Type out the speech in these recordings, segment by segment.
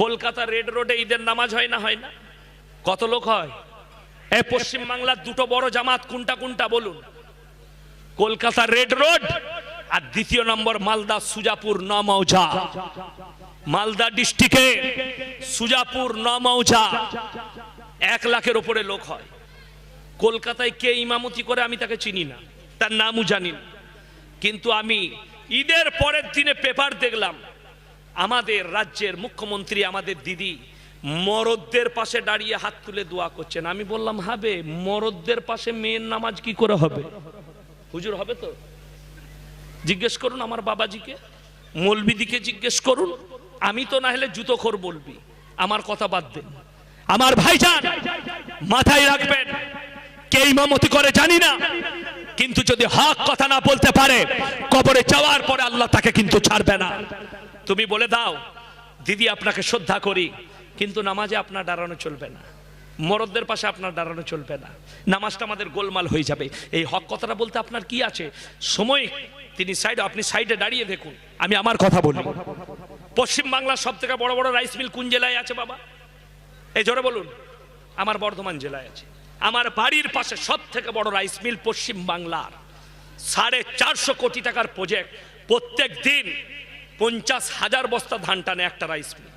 Kolkata red রোডে ঈদের নামাজ হয় না হয় না? কত লোক হয়? এ পশ্চিম বাংলার দুটো বড় জামাত, কোনটা কোনটা বলুন? কলকাতা রেড রোড আর দ্বিতীয় নম্বর মালদা সুজাপুর নমৌজা। মালদা ডিস্ট্রিক্টে সুজাপুর নমৌজা। এক লাখের ওপরে লোক হয়। কলকাতায় কে ইমামতি করে আমি তাকে চিনি না, তার নামও জানি না। কিন্তু আমি ঈদের পরের দিনে পেপার দেখলাম আমাদের রাজ্যের মুখ্যমন্ত্রী, আমাদের দিদি মরদদের পাশে দাঁড়িয়ে হাত তুলে দোয়া করছেন। আমি বললাম, হবে, মরদদের পাশে মেয়ের নামাজ কি করে হবে? হুজুর, হবে তো? জিজ্ঞেস করুন আমার বাবাজিকে, মৌলবিদিকে জিজ্ঞেস করুন। আমি তো না হলে জুতো খোর বলবি, আমার কথা বাদ দেন। আমার ভাইজান, মাথায় রাখবেন, কে ইমামতি করে জানি না, কিন্তু যদি হক কথা না বলতে পারে, কবরে যাওয়ার পরে আল্লাহ তাকে কিন্তু ছাড়বে না। তুমি বলে দাও, দিদি, আপনাকে শ্রদ্ধা করি, কিন্তু নামাজে আপনার দাঁড়ানো চলবে না। মরদদের পাশে আপনার দাঁড়ানো চলবে না। নামাজটা আমাদের গোলমাল হয়ে যাবে। এই হক কথাটা বলতে আপনার কি আছে? সময়, তিনি সাইডে, আপনি সাইডে দাঁড়িয়ে দেখুন। আমি আমার কথা বলি। পশ্চিম বাংলার সব থেকে বড় বড় রাইস মিল কোন জেলায় আছে বাবা? এই জোরে বলুন। আমার বর্ধমান জেলায় আছে। আমার বাড়ির পাশে সব থেকে বড় রাইস মিল পশ্চিম বাংলার। সাড়ে চারশো কোটি টাকার প্রজেক্ট। প্রত্যেক দিন পঞ্চাশ হাজার বস্তা ধান টানে একটা রাইস মিল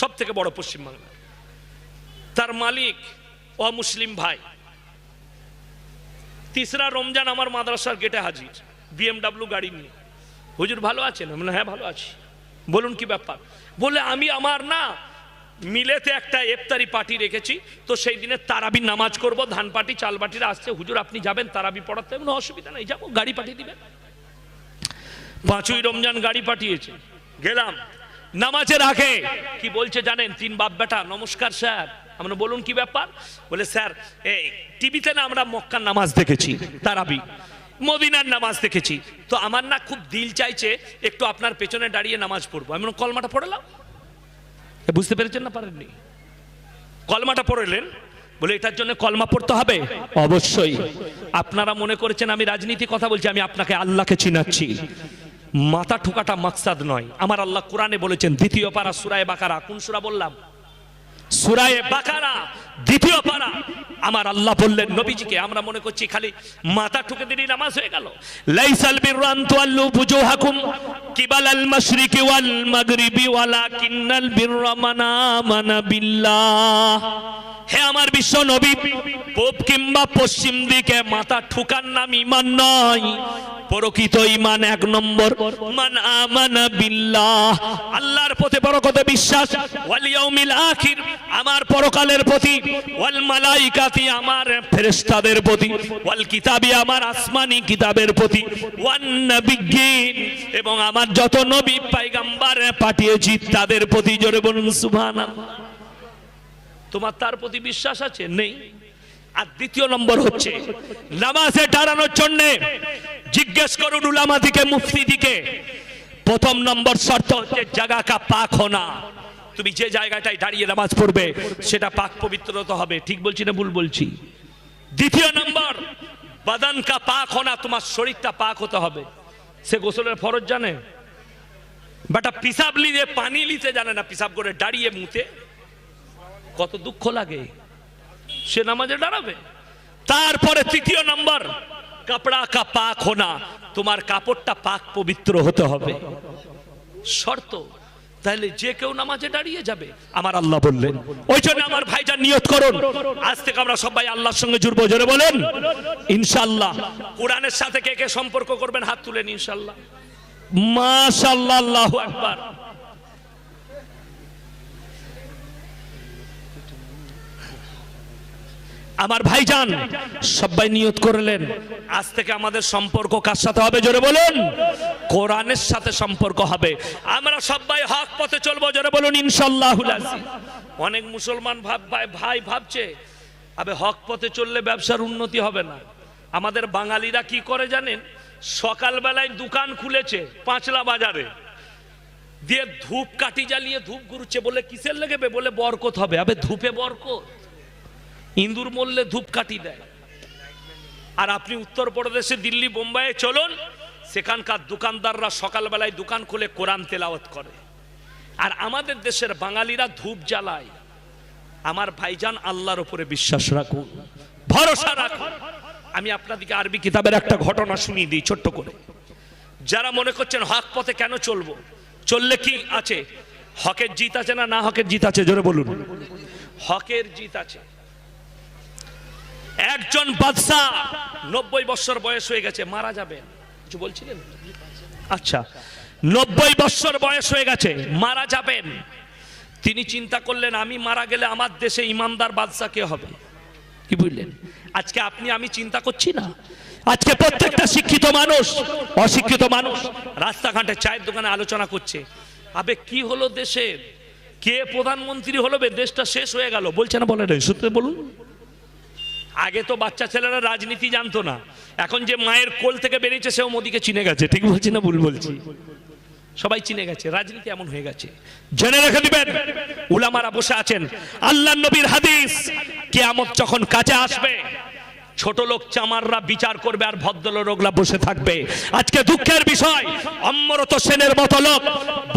সব থেকে বড় পশ্চিমবাংলা। তার মালিক অমুসলিম ভাই। তিসরা রমজান আমার মাদ্রাসার গেটে হাজির, বিএমডাব্লিউ গাড়ি নিয়ে। হুজুর ভালো আছেন? আমি হ্যাঁ ভালো আছি। বলুন কি ব্যাপার? বলে, আমি আমার না, মিলেতে একটা ইফতারি পার্টি রেখেছি, তো সেই দিনে তারাবি নামাজ করব, ধান পাটি চাল বাটিরা আসছে। হুজুর, আপনি যাবেন, তারাবি পড়াতে, কোনো অসুবিধা নেই, যাব, গাড়ি পাঠিয়ে দিবেন। পাঁচই রমজান গাড়ি পাঠিয়েছে। গেলাম। নামাজের আগে। কি বলছে জানেন? তিন বাপ বেটা, নমস্কার স্যার। আমরা বলুন কি ব্যাপার? বলে, স্যার, এই টিভিতে না আমরা মক্কার নামাজ দেখেছি, তারাবি। মদিনার নামাজ দেখেছি। তো আমার না খুব দিল চাইছে একটু আপনার পেছনে দাঁড়িয়ে নামাজ পড়ব। আমি কলমাটা পড়লাম বুঝতে পেরেছেন না, পারেননি? কলমাটা পড়লেন। বলে, এটার জন্য কলমা পড়তে হবে? অবশ্যই। আপনারা মনে করেছেন আমি রাজনীতি কথা বলছি, আমি আপনাকে আল্লাহকে চিনাচ্ছি। মাথা ঠোকাটা মাকসাদ নয়। আমার আল্লাহ কোরআনে বলেছেন, দ্বিতীয় পারা সুরায় বাকারা, কোন সুরা বললাম? সুরায়ে বাকারা, দ্বিতীয় পারা। আমার আল্লাহ বললেন, নবীজিকে, আমরা মনে করছি খালি মাথা ঠুকে দিনই নামাজ হয়ে গেল। লাইসাল বিররান তুআল্লু বুজুহাকুম, কিবালাল মাশরিকি ওয়াল মাগরিবি, ওয়ালাকিন্নাল বিররা মান বিল্লাহ। হে আমার বিশ্ব নবী, পূব কিংবা পশ্চিম দিকে মাথা ঠুকার নাম ইমান নয়। প্রকৃত ইমান এক নম্বর, মান আমানা বিল্লাহ। আল্লাহর প্রতি কথা বিশ্বাস, ওয়াল ইয়াউমিল আখির আমার পরকালের প্রতি, ওয়াল মালাইকাতি আমার ফেরেশতাদের প্রতি, ওয়াল কিতাবি আমার আসমানি কিতাবের প্রতি, ওয়ান নবিয়্যিন। এবং আমার যত নবী পয়গম্বর পাঠিয়েছি তাদের প্রতি, জোরে বলুন, সুবহানাল্লাহ। তোমার তার প্রতি বিশ্বাস আছে? নেই। আর দ্বিতীয় নম্বর হচ্ছে, নামাজে দাঁড়ানোর জন্য জিজ্ঞেস করুন উলামা দিকে, মুফতি দিকে। প্রথম নম্বর শর্ত হচ্ছে জায়গা কা পাক হোনা তুমি যে জায়গাটায় দাঁড়িয়ে নামাজ পড়বে, সেটা পাক পবিত্র হতে হবে। ঠিক বলছি না ভুল বলছি? দ্বিতীয় নম্বর, বাদান কা পাক হোনা তোমার শরীরটা পাক হতে হবে। সে গোসলের ফরজ জানে? বাটা পিসাব লিতে পানি লিতে জানে না, পিসাব করে দাঁড়িয়ে মুতে। কত দুঃখ লাগে। সে নামাজে দাঁড়াবে। তারপরে তৃতীয় নম্বর, কাপড়া কা পাক হোনা তোমার কাপড়টা পাক পবিত্র হতে হবে। শর্ত। তাহলে যে কেউ নামাজে দাঁড়িয়ে যাবে আমার আল্লাহ বললেন। ওই জন্য আমার ভাইজান নিয়ত করুন। আজ থেকে আমরা সবাই আল্লাহর সঙ্গে জুড়বো জোরে বলেন? ইনশাল্লাহ কোরআনের সাথে কে কে সম্পর্ক করবেন হাত তুলেন ইনশাল্লাহ মাশাল্লাহ আল্লাহু আকবার। আমার ভাইজান, সবাই নিয়ত করলেন। আজ থেকে আমাদের সম্পর্ক কার সাথে হবে, জোরে বলুন? কোরআনের সাথে সম্পর্ক হবে। আমরা সবাই হক পথে চলবো, জোরে বলুন ইনশাল্লাহ অনেক মুসলমান ভাব ভাই ভাই ভাবছে, আবে হক পথে চললে ব্যবসার উন্নতি হবে না। আমাদের বাঙালিরা কি করে জানেন? সকালবেলায় দোকান খুলেছে পাঁচলা বাজারে। দিয়ে ধূপ কাঠি জ্বালিয়ে ধূপ ঘুরছে বলে কিসের লেগেবে বলে বরকত হবে। আবে ধূপে বরকত। ইন্দুর মরলে ধূপকাঠি দেয়। আর আপনি উত্তরপ্রদেশে দিল্লি, বোম্বাইয়ে চলুন, সেখানকার দোকানদাররা সকালবেলায় দোকান খুলে কোরআন তেলাওয়াত করে। আর আমাদের দেশের বাঙালিরা ধূপ জ্বালায়। আমার ভাইজান আল্লাহর উপরে বিশ্বাস রাখুন, ভরসা রাখুন। আমি আপনাদেরকে আরবি কিতাবের একটা ঘটনা শুনিয়ে দিই ছোট্ট করে। যারা মনে করছেন হক পথে কেন চলবো, চললে কি আছে? হকের জিত আছে না না হকের জিত আছে? জোরে বলুন। হকের জিত আছে। একজন বাদশাহ নব্বই বছর বয়স হয়ে গেছে, মারা যাবেন কিছু বলছিলেন? আচ্ছা নব্বই বছর বয়স হয়ে গেছে, মারা যাবেন। তিনি চিন্তা করলেন, আমি মারা গেলে আমার দেশে ইমানদার বাদশাহ কে হবে? কি বুঝলেন আজকে আপনি, আমি চিন্তা করছি না। আজকে প্রত্যেকটা শিক্ষিত মানুষ, অশিক্ষিত মানুষ রাস্তাঘাটে চায়ের দোকানে আলোচনা করছে। আবে, কি হলো দেশের কে প্রধানমন্ত্রী হলো দেশটা শেষ হয়ে গেল। বলছে না বলে সত্যি বলুন। আগে তো বাচ্চা ছেলেরা রাজনীতি জানতো না। এখন যে মায়ের কোল থেকে বেরিয়েছে, সেও মোদিকে চিনে গেছে। ঠিক বলছি না ভুল বলছি? সবাই চিনে গেছে। রাজনীতি এমন হয়ে গেছে। জেনে রেখে দিবেন, উলামারা বসে আছেন। আল্লাহ নবীর হাদিস, কিয়ামত যখন কাছে আসবে, ছোট লোক চামাররা বিচার করবে আর ভদ্রলোকরা বসে থাকবে। আজকে দুঃখের বিষয়, অমরত সেনের মতো লোক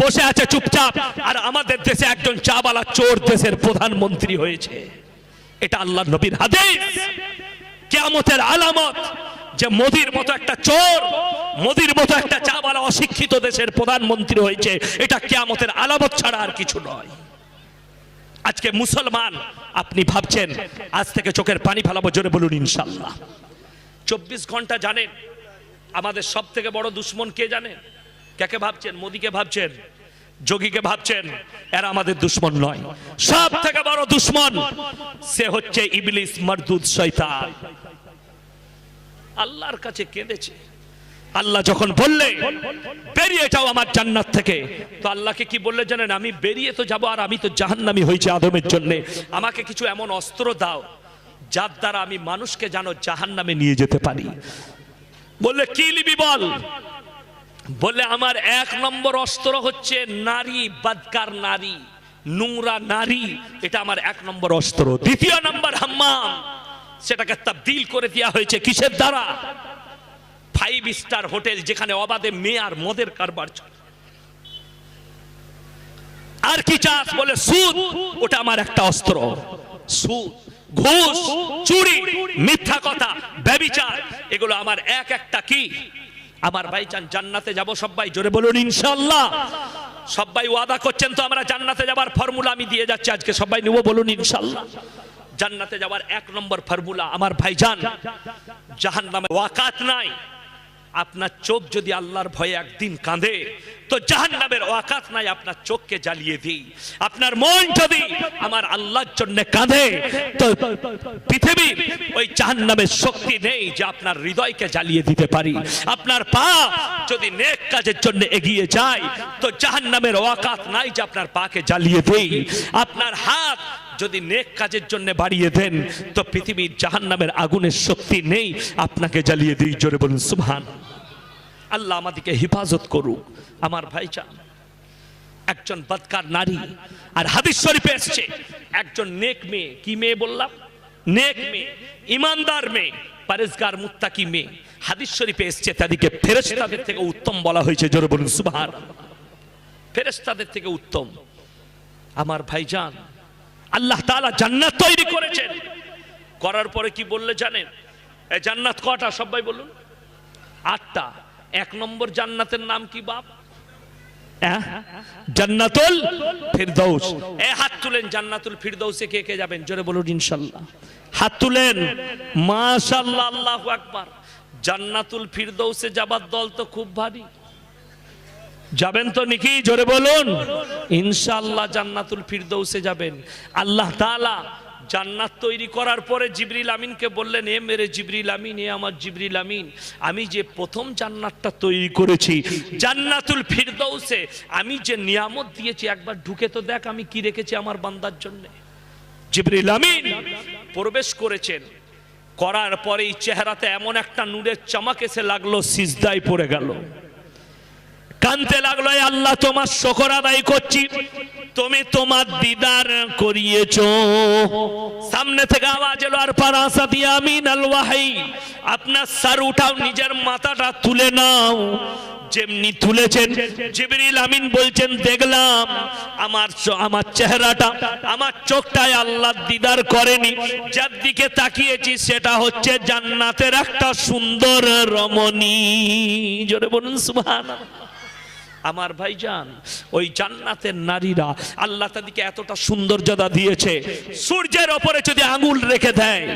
বসে আছে চুপচাপ। আর আমাদের দেশে একজন চাবালা চোর দেশের প্রধানমন্ত্রী হয়েছে। এটা আল্লাহ নবীর হাদিস। কেয়ামতের আলামত, যে মোদির মতো একটা চোর, মোদির মতো একটা চাওয়ালা অশিক্ষিত দেশের প্রধানমন্ত্রী হয়েছে, এটা কেয়ামতের আলামত ছাড়া আর কিছু নয়। আজকে মুসলমান, আপনি ভাবছেন, আজ থেকে চোখের পানি ফেলাবো, জোরে বলুন ইনশাল্লাহ চব্বিশ ঘণ্টা জানেন, আমাদের সব থেকে বড় দুশ্মন কে জানেন কাকে ভাবছেন? মোদিকে ভাবছেন? যোগীকে ভাবছেন, এরা আমাদের দুশ্মন নয়। সব থেকে বড় দুশ্মন, সে হচ্ছে ইবলিস, মরদুদ, শয়তান। আল্লাহর কাছে কেঁদেছে। আল্লাহ যখন বললে, বেরিয়ে যাও আমার জান্নাত থেকে। তো আল্লাহকে কি বললে জানেন, আমি বেরিয়ে তো যাব আর আমি তো জাহান্নামি হয়েছি আদমের জন্য। আমাকে কিছু এমন অস্ত্র দাও, যার দ্বারা আমি মানুষকে জানো জাহান্নামে নিয়ে যেতে পারি। বললে, কি লিবি বল? বললে আমার এক নম্বর অস্ত্র হচ্ছে নারী, বাদকার নারী, নোংরা নারী। এটা আমার এক নম্বর অস্ত্র। দ্বিতীয় নম্বর হাম্মাম, সেটাকে তাবদিল করে দেওয়া হয়েছে কিসের দ্বারা? ফাইভ স্টার হোটেল যেখানে অবাধে মেয়ে আর মদের কারবার চলে। আর কি চাষ বলে, সুদ। ওটা আমার একটা অস্ত্র। সুদ, ঘুষ, চুরি, মিথ্যা কথা, ব্যবিচার, এগুলো আমার এক একটা কি? আমার ভাই চান, জান্নাতে যাব সবাই জোরে বলুন ইনশাল্লাহ সবাই ওয়াদা করছেন তো, আমরা জান্নাতে যাবার ফর্মুলা আমি দিয়ে যাচ্ছি, আজকে সবাই নেব বলুন ইনশাল্লাহ জান্নাতে যাওয়ার এক নম্বর ফর্মুলা আমার ভাইজান জাহান নামে ওয়াকাত নাই। আপনার চোখ যদি আল্লাহর ভয়ে একদিন কাঁদে, তো জাহান নামের ওয়াকাত নাই আপনার চোখকে জ্বালিয়ে দিই। আপনার মন যদি আমার আল্লাহর জন্য কাঁদে, তো পৃথিবীর ওই জাহান নামের শক্তি নেই যে আপনার হৃদয়কে জ্বালিয়ে দিতে পারি। আপনার পা যদি নেক কাজের জন্য এগিয়ে যায়, তো জাহান নামের ওয়াকাত নাই যে আপনার পাকে জ্বালিয়ে দেই। আপনার হাত যদি নেক কাজের জন্য বাড়িয়ে দেন, তো পৃথিবীর জাহান নামের আগুনের শক্তি নেই। আপনাকে জ্বালিয়ে দিই, জোরে বলুন, সুবহান। আল্লাহ আমাদেরকে হেফাজত করুক। আমার ভাই চান একজন বদকার নারী আর হাদিস শরীফে এসছে। একজন নেক মেয়ে, কি মেয়ে বললাম? নেক মেয়ে, ইমানদার মেয়ে, পারেজগার মুত্তাকি মেয়ে। হাদিস শরীফে এসছে, তাদেরকে ফেরেশতাদের থেকে উত্তম বলা হয়েছে, জোরে বলুন, সুবহান। ফেরেশতাদের থেকে উত্তম। আমার ভাইজান আল্লাহ তাআলা জান্নাত তৈরি করেছেন। করার পরে কি বললে জানেন? জান্নাত কটা? সবাই বলুন। আটটা। এক নম্বর জান্নাতের নাম কি বাপ? জান্নাতুল ফিরদৌস। এ হাত তুলেন জান্নাতুল ফিরদৌসে কে কে যাবেন? জোরে বলুন ইনশাল্লাহ। হাত তুলেন। মাশাআল্লাহ আল্লাহু আকবার। জান্নাতুল ফিরদৌসে যাবার দল তো খুব ভারী। যাবেন তো নাকি? জোরে বলুন। ইনশাআল্লাহ জান্নাতুল ফিরদৌসে যাবেন। আল্লাহ তাআলা জান্নাত তৈরি করার পরে জিবরিল আমিনকে বললেন, এ মেরে জিবরিল আমিন, এ আমার জিবরিল আমিন, আমি যে প্রথম জান্নাতটা তৈরি করেছি, জান্নাতুল ফিরদৌসে, আমি যে নিয়ামত দিয়েছি, একবার ঢুকে তো দেখ আমি কি রেখেছি আমার বান্দার জন্য। জিবরিল আমিন প্রবেশ করেছেন। করার পরেই চেহারাতে এমন একটা নূরের চামাক এসে লাগল, সিজদায় পড়ে গেল। কানতে লাগল, "এ আল্লাহ, তোমার শকর আদায় করছি। তুমি তোমার দিদার করিয়েছ। সামনে থেকে আওয়াজ এলো, আর পারাসা দিয়া আমিন আল ওয়াহি। আপনার সার উঠাও, নিজের মাথাটা তুলে নাও। যেমনি তুলেছেন, জিবরিল আমিন বলছেন, দেখলাম, আমার আমার চেহারাটা, আমার চোখটায় আল্লাহ দিদার করেনি। যার দিকে তাকিয়েছি, সেটা হচ্ছে জান্নাতের একটা সুন্দর রমণী। জোরে বলুন, সুবহানাল্লাহ। আমার ভাইজান, ওই জান্নাতের নারীরা আল্লাহ তাদেরকে এতটা সৌন্দর্যতা দিয়েছে, সূর্যের ওপরে যদি আঙুল রেখে দেয়,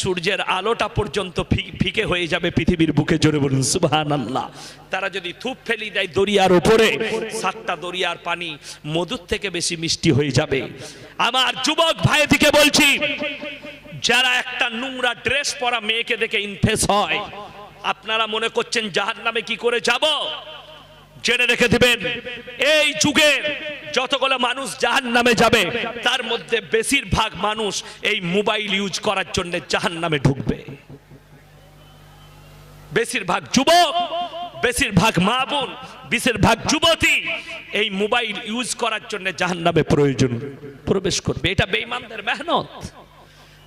সূর্যের আলোটা পর্যন্ত ফিকে হয়ে যাবে পৃথিবীর বুকে জোরে বলুন সুবহান আল্লাহ তারা যদি থুপ ফেলি দেয় দরিয়ার ওপরে, সাতটা দরিয়ার পানি মধুর থেকে বেশি মিষ্টি হয়ে যাবে। আমার যুবক ভাই থেকে বলছি, যারা একটা নোংরা ড্রেস পরা মেয়েকে দেখে ইনফেস হয়, আপনারা মনে করছেন জাহান নামে কি করে যাব? জেনে রেখে দিবেন, এই যুগে যতগুলো মানুষ জাহান নামে যাবে, তার মধ্যে বেশিরভাগ মানুষ এই মোবাইল ইউজ করার জন্য জাহান নামে ঢুকবে। বেশিরভাগ যুবক, বেশিরভাগ মা বোন, বেশিরভাগ যুবতী এই মোবাইল ইউজ করার জন্য জাহান নামে প্রয়োজন, প্রবেশ করবে। এটা বেঈমানদের মেহনত।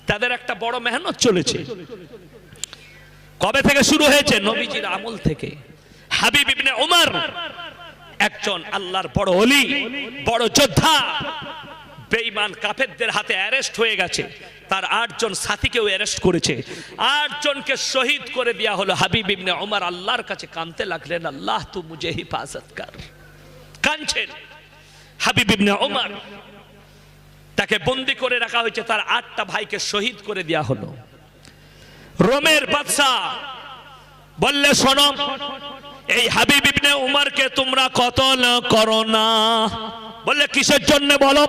তাদের একটা বড় মেহনত চলেছে। কবে থেকে শুরু হয়েছে? নবীজির আমল থেকে। হাবিব ইবনে উমর, একজন আল্লাহর বড় অলি বড় যোদ্ধা, বেঈমান কাফেরদের হাতে অ্যারেস্ট হয়ে গেছে। তার আটজন সাথীকেও অ্যারেস্ট করেছে। আটজনকে শহীদ করে দেওয়া হলো হাবিব ইবনে উমর। আল্লাহর কাছে কানতে লাগলেন, আল্লাহ তু মুজে হিফাজত কর। কানছেন হাবিব ইবনে উমর। তাকে বন্দি করে রাখা হয়েছে। তার আটটা ভাইকে শহীদ করে দেওয়া হলো। রোমের বাদশাহ বললে, শোনো এই হাবিব ইবনে উমরকে তোমরা কতল করো না? বললে, কিসের জন্য বলো?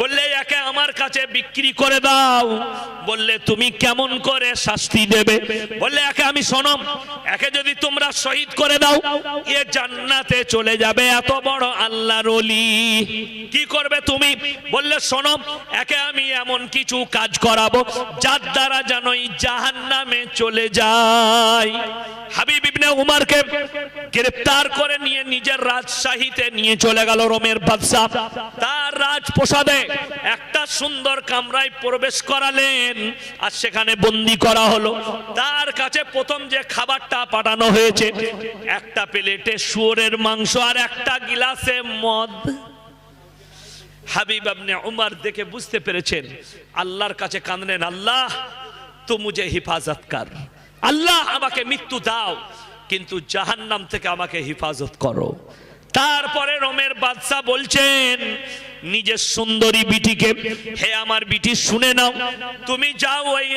বললে, একে আমার কাছে বিক্রি করে দাও। বললে, তুমি কেমন করে শাস্তি দেবে? বললে, একে আমি শোনম একে যদি তোমরা শহীদ করে দাও, এ জান্নাতে চলে যাবে এত বড় আল্লাহর ওলি। কি করবে তুমি? বললে শোনম একে আমি এমন কিছু কাজ করাবো, যার দ্বারা যেন এই জাহান্নামে চলে যায় হাবিব ইবনে উমারকে গ্রেফতার করে নিয়ে নিজের রাজশাহীতে নিয়ে চলে গেল রোমের বাদশাহ। তার রাজপ্রসাদে একটা সুন্দর কামরায় প্রবেশ করালেন আর সেখানে বন্দি করা হলো। তার কাছে প্রথম যে খাবারটা পাঠানো হয়েছে, একটা প্লেটে শুয়োরের মাংস আর একটা গিলাসে মদ। হাবিব আপনি উমার দেখে বুঝতে পেরেছেন, আল্লাহর কাছে কাঁদলেন, আল্লাহ, তো মুঝে হিফাজত কর। আল্লাহ আমাকে মৃত্যু দাও, কিন্তু জাহান্নাম থেকে আমাকে হিফাজত করো। তারপরে রোমের বাদশাহ বলছেন, নিজের সুন্দরী বিটিকে, হে আমার বিটি, শুনে নাও, তুমি যাও ওই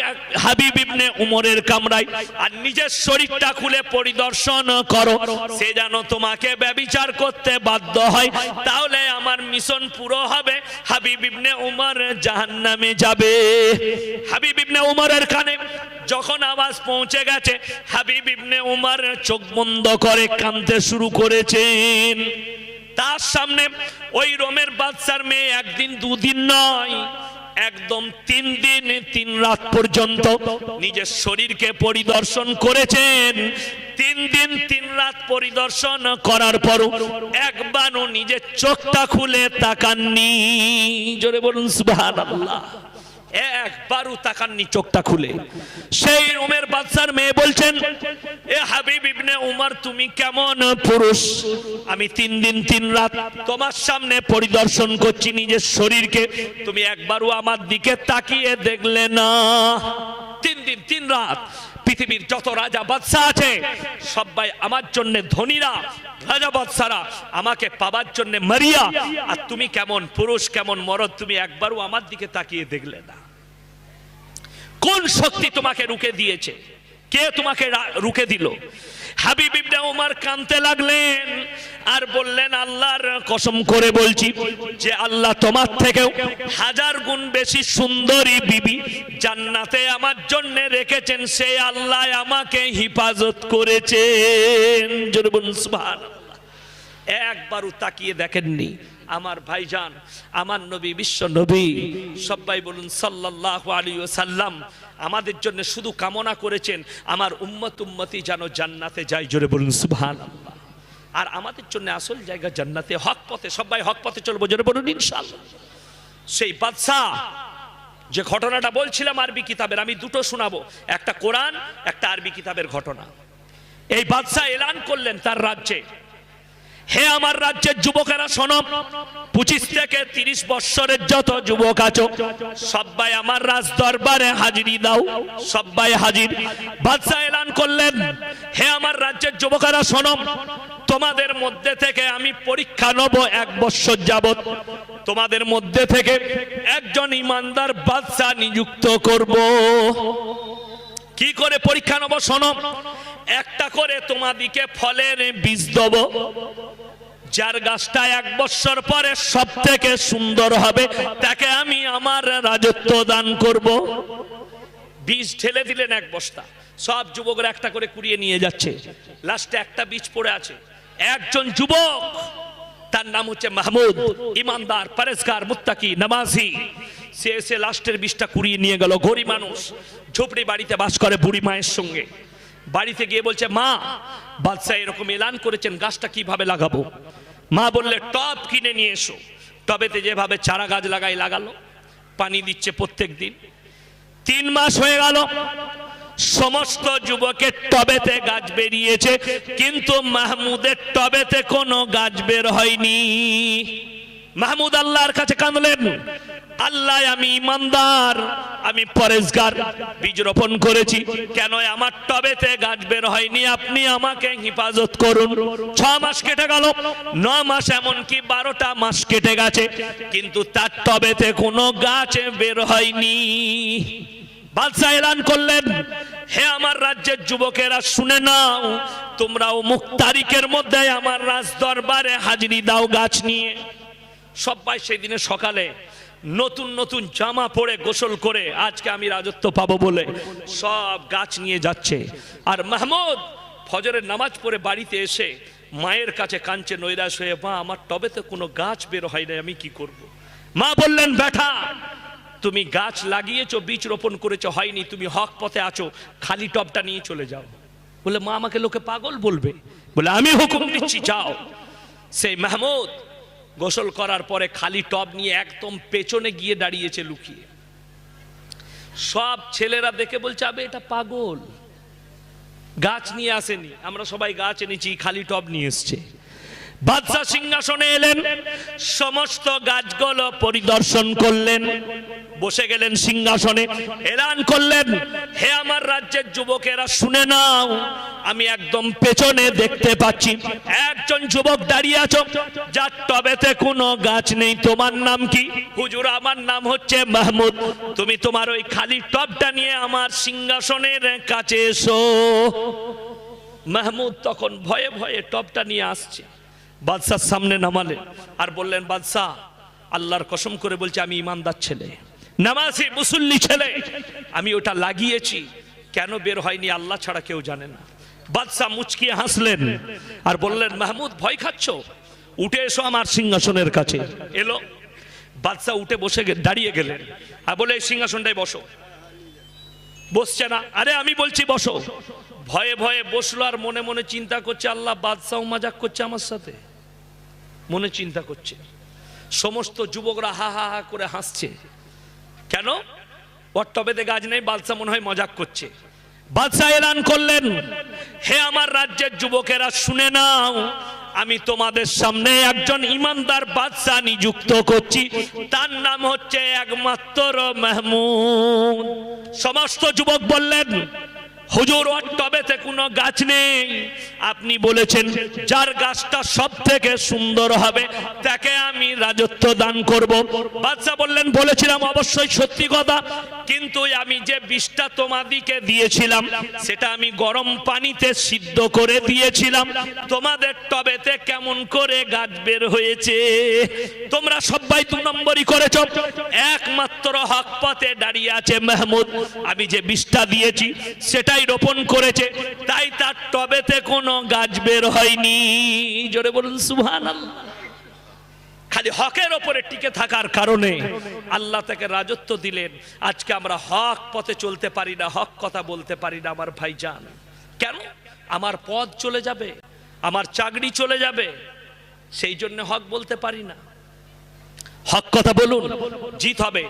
হাবিব ইবনে উমরের কামরায় আর নিজের শরীরটা খুলে পরিদর্শন করো। সে যেন তোমাকে ব্যবিচার করতে বাধ্য হয়। তাহলে আমার মিশন পুরো হবে, হাবিব ইবনে উমর জাহান্নামে যাবে। হাবিব ইবনে উমরের কানে যখন আওয়াজ পৌঁছে গেছে, হাবিব ইবনে উমার চোখ বন্ধ করে কাঁদতে শুরু করেছেন। তার সামনে ওই রোমের বাচ্চার মেয়ে একদিন দুদিন নয়, একদম তিন দিন, তিন রাত পর্যন্ত নিজের শরীরকে পরিদর্শন করেছেন। তিন দিন, তিন রাত পরিদর্শন করার পরও একবারও নিজের চোখটা খুলে তাকাননি। জোরে বলুন, সুবহানাল্লাহ। একবারও তাকাননি, চোখটা খুলে। সেই রোমের বাদশার মেয়ে বলছেন, এ হাবিব ইবনে উমর, তুমি কেমন পুরুষ? আমি তিন দিন, তিন রাত তোমার সামনে পরিদর্শন করছি নিজের শরীরকে। তুমি একবারও আমার দিকে তাকিয়ে দেখলে না। তিন দিন, তিন রাত পৃথিবীর যত রাজা বাদশাহ আছে, সবাই আমার জন্য ধনীরা, রাজা বাদশারা, আমাকে পাবার জন্য মারিয়া। আর তুমি কেমন পুরুষ, কেমন মরদ, তুমি একবারও আমার দিকে তাকিয়ে দেখলে না। কোন শক্তি তোমাকে রুকে দিয়েছে? কে তোমাকে রুকে দিল? হাবিব ইবনে উমর কানতে লাগলেন আর বললেন, আল্লাহর কসম করে বলছি যে আল্লাহ তোমার থেকেও হাজার গুণ বেশি সুন্দরী বিবি জান্নাতে আমার জন্য রেখেছেন। সে আল্লাহ আমাকে হিফাজত করেছেন। একবারও তাকিয়ে দেখেননি। আমার ভাইজান, আমার নবী, বিশ্ব নবী, সবাই বলুন সাল্লাল্লাহু আলাইহি সাল্লাম আমাদের জন্য শুধু কামনা করেছেন, আমার উম্মত উম্মতি যেন জান্নাতে যায়, জোরে বলুন সুবহানাল্লাহ। আর আমাদের জন্য আসল জায়গা জান্নাতে, হক পথে, সবাই হক পথে চলবো, জোরে বলুন ইনশাআল্লাহ। সেই বাদশাহ, যে ঘটনাটা বলছিলাম আরবি কিতাবের, আমি দুটো শোনাবো, একটা কোরআন, একটা আরবি কিতাবের ঘটনা। এই বাদশাহ এলান করলেন তার রাজ্যে। হে আমার রাজ্যের যুবকেরা, শোনো। পঁচিশ থেকে তিরিশ বৎসরের যত যুবক আছো সবাই আমার রাজ দরবারে হাজিরি দাও সবাই হাজির। বাদশাহ এলান করলেন, হে আমার রাজ্যের যুবকেরা, শোনো। তোমাদের মধ্যে থেকে আমি পরীক্ষা নেব এক বৎসর যাবত তোমাদের মধ্যে থেকে একজন ইমানদার বাদশাহ নিযুক্ত করব। কি করে পরীক্ষা নেব, শোনো। একটা করে তোমাদিকে ফলের বীজ দেব, যার গাছটা এক বছর পরে সব থেকে সুন্দর হবে, তাকে আমি আমার রাজত্ব দান করব। বীজ ঢেলে দিলেন এক বস্তা, সব যুবকরা একটা করে কুড়িয়ে নিয়ে যাচ্ছে, লাস্টে একটা বীজ পড়ে আছে। একজন যুবক, তার নাম হচ্ছে মাহমুদ, ইমানদার পরেশগার মুত্তাকি, নামাজি, সে এসে লাস্টের বীজটা কুড়িয়ে নিয়ে গেল, গরিব মানুষ, ঝুপড়ি বাড়িতে বাস করে বুড়ি মায়ের সঙ্গে। বাড়িতে গিয়ে বলছে, মা, বাদশাহ এরকম এলান করেছেন, গাছটা কীভাবে লাগাবো? মা বললে, টব কিনে নিয়ে এসো। টবেতে যেভাবে চারা গাছ লাগাই, লাগালো, পানি দিচ্ছে প্রত্যেক দিন। তিন মাস হয়ে গেল, সমস্ত যুবকের টবেতে গাছ বেরিয়েছে, কিন্তু মাহমুদের টবেতে কোনো গাছ বের হয়নি। মাহমুদ আল্লাহর কাছে কাঁদলেন। আল্লাহ, আমি ইমানদার, আমি পরেশগার, বীজ রোপণ করেছি। কেন আমার টবেতে গাছ বের হয়নি? আপনি আমাকে হেফাজত করুন। ছ মাস কেটে গেল। ন মাস এমনকি বারোটা মাস কেটে গেছে, কিন্তু তার টবেতে কোনো গাছ বের হয়নি। বাদশাহ এলান করলেন, হে আমার রাজ্যের যুবকেরা, শুনে নাও, তোমরাও মুখ তারিখের মধ্যে আমার রাজ দরবারে হাজিরি দাও গাছ নিয়ে। সবাই সেই দিনে সকালে নতুন নতুন জামা পরে গোসল করে আজকে আমি রাজত্ব পাবো বলে সব গাছ নিয়ে যাচ্ছে। আর মাহমুদ ফজরের নামাজ পড়ে বাড়িতে এসে মায়ের কাছে কাঞ্চে নৈরাশ হয়ে, মা, আমার টবেতে কোনো গাছ বের হয় না আমি কি করব। মা বললেন ব্যাটা তুমি গাছ লাগিয়েছো, বীজ রোপণ করেছ, হয়নি, তুমি হক পথে আছো, খালি টবটা নিয়ে চলে যাও। বলে, মা, আমাকে লোকে পাগল বলবে। বলে, আমি হুকুম দিচ্ছি, যাও। সেই মাহমুদ গোসল করার পরে খালি টব নিয়ে একদম পেছনে গিয়ে দাঁড়িয়েছে লুকিয়ে। সব ছেলেরা দেখে বলছে, আবে, এটা পাগল। গাছ নিয়ে আসেনি। আমরা সবাই গাছ এনেছি, খালি টব নিয়ে এসছে। বাদশাহ সিংহাসনে এলেন, সমস্ত গাছগুলো পরিদর্শন করলেন, বসে গেলেন সিংহাসনে এলান করলেন, হে আমার রাজ্যের যুবকেরা শুনে নাও, আমি একদম পেছনে দেখতে পাচ্ছি, একজন যুবক দাঁড়িয়ে আছো যার টবেতে কোনো গাছ নেই, তোমার নাম কি? হুজুর, আমার নাম হচ্ছে মাহমুদ, তুমি তোমার ওই খালি টবটা নিয়ে আমার সিংহাসনের কাছে এসো। মাহমুদ তখন ভয়ে ভয়ে টবটা নিয়ে আসছে। বাদশার সামনে নামালে। আর বললেন, বাদশাহ, আল্লাহর কসম করে বলছে, আমি ইমানদার ছেলে। নামাজি, মুসল্লি ছেলে। আমি ওটা লাগিয়েছি। কেন বের হয়নি আল্লাহ ছাড়া কেউ জানে না। বাদশাহ মুচকিয়ে হাসলেন আর বললেন, মাহমুদ, ভয় খাচ্ছ? উঠে এসো আমার সিংহাসনের কাছে। এলো। বাদশাহ উঠে বসে দাঁড়িয়ে গেলেন। আর বলে, এই সিংহাসনটায় বসো। বসছে না। আরে, আমি বলছি, বসো। ভয়ে ভয়ে বসল আর মনে মনে চিন্তা করছে, আল্লাহ, বাদশাহ মাজাক করছে আমার সাথে। মনে চিন্তা করছে। সমস্ত যুবকরা হা হা হা করে হাসছে। কেন? টবেতে গাছ নেই বাদশাহ মনে হয় মজাক করছে। বাদশাহ এলান করলেন, হে আমার রাজ্যের যুবকেরা, শুনে নাও, আমি তোমাদের সামনে একজন ইমানদার বাদশাহ নিযুক্ত করছি। তার নাম হচ্ছে একমাত্র মাহমুদ। সমস্ত যুবক বললেন হুজুর, ওর টবেতে কোনো গাছ নেই। আপনি বলেছেন, যার গাছটা সব থেকে সুন্দর হবে, তাকে আমি রাজত্ব দান করব। বাদশা বললেন, বলেছিলাম, অবশ্যই সত্যি কথা, কিন্তু আমি যে বিষটা তোমাদিকে দিয়েছিলাম, সেটা আমি গরম পানিতে সিদ্ধ করে দিয়েছিলাম। তোমাদের টবেতে কেমন করে গাছ বের হয়েছে? তোমরা সবাই দু নম্বরই করেছ। একমাত্র হক পথে দাঁড়িয়ে আছে মাহমুদ। আমি যে বিষটা দিয়েছি, সেটাই রোপণ করেছে, তাই তার টবেতে কোনো গাছ বের হয়নি। জোরে বলুন সুহান খালি হকের ওপরে টিকে থাকার কারণে আল্লাহ তাকে রাজত্ব দিলেন। আজকে আমরা হক পথে চলতে পারি না, হক কথা বলতে পারি না, আমার ভাইজান। কেন? আমার পদ চলে যাবে, আমার চাকরি চলে যাবে, সেই জন্য হক বলতে পারি না। হক কথা বলুন, জিত হবে।